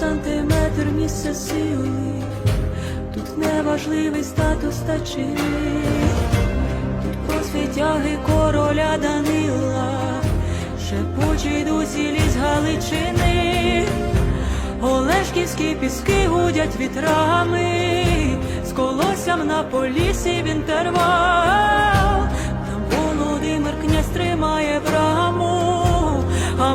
сантиметр місце сили, тут неважливий статус та чин, тут про світяги короля Данила, шепочуть дусі ліс Галичини, Олешківські піски гудять вітрами, з колоссям на полісі він інтервал, там Володимир князь тримає браму, а